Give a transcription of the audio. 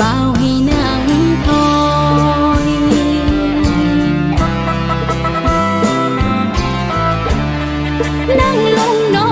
บาให้นางคอยนั่งลงนอน